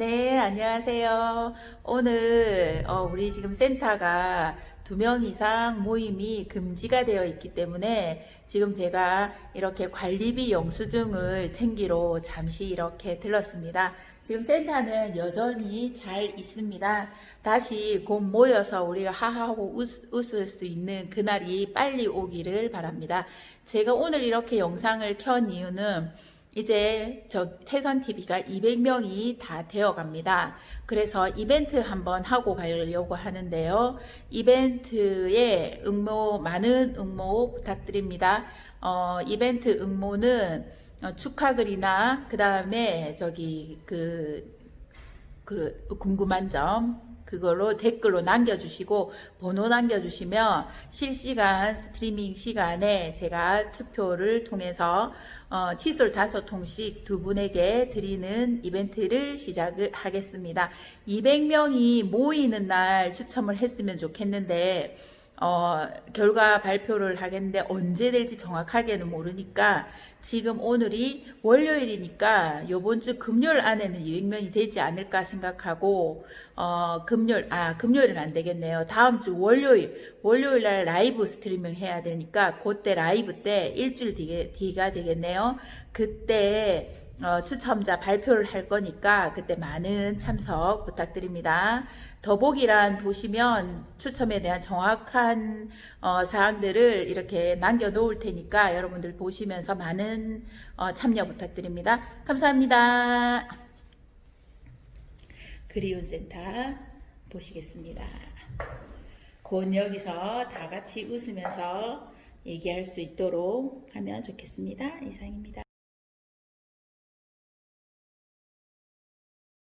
네, 안녕하세요. 오늘 어, 우리 지금 센터가 두 명 이상 모임이 금지가 되어 있기 때문에 지금 제가 이렇게 관리비 영수증을 챙기러 잠시 이렇게 들렀습니다. 지금 센터는 여전히 잘 있습니다. 다시 곧 모여서 우리가 하하고 웃, 웃을 수 있는 그날이 빨리 오기를 바랍니다. 제가 오늘 이렇게 영상을 켠 이유는 이제 저 태선 TV가 200명이 다 되어 갑니다. 그래서 이벤트 한번 하고 가려고 하는데요. 이벤트에 응모, 많은 응모 부탁드립니다. 어, 이벤트 응모는 어, 축하글이나 그 다음에 저기 그, 그 궁금한 점 그걸로 댓글로 남겨주시고 번호 남겨주시면 실시간 스트리밍 시간에 제가 투표를 통해서 어, 칫솔 다섯 통씩 두 분에게 드리는 이벤트를 시작을 하겠습니다. 200명이 모이는 날 추첨을 했으면 좋겠는데 어, 결과 발표를 하겠는데 언제 될지 정확하게는 모르니까 지금 오늘이 월요일이니까 요번 주 금요일 안에는 200명이 되지 않을까 생각하고 어, 금요일 아 금요일은 안 되겠네요. 다음 주 월요일 월요일 날 라이브 스트리밍 해야 되니까 그때 라이브 때 일주일 뒤게, 뒤가 되겠네요. 그때 어, 추첨자 발표를 할 거니까 그때 많은 참석 부탁드립니다. 더보기란 보시면 추첨에 대한 정확한 어, 사항들을 이렇게 남겨놓을 테니까 여러분들 보시면서 많은 어, 참여 부탁드립니다. 감사합니다. 그리운 센터 보시겠습니다. 곧 여기서 다 같이 웃으면서 얘기할 수 있도록 하면 좋겠습니다. 이상입니다.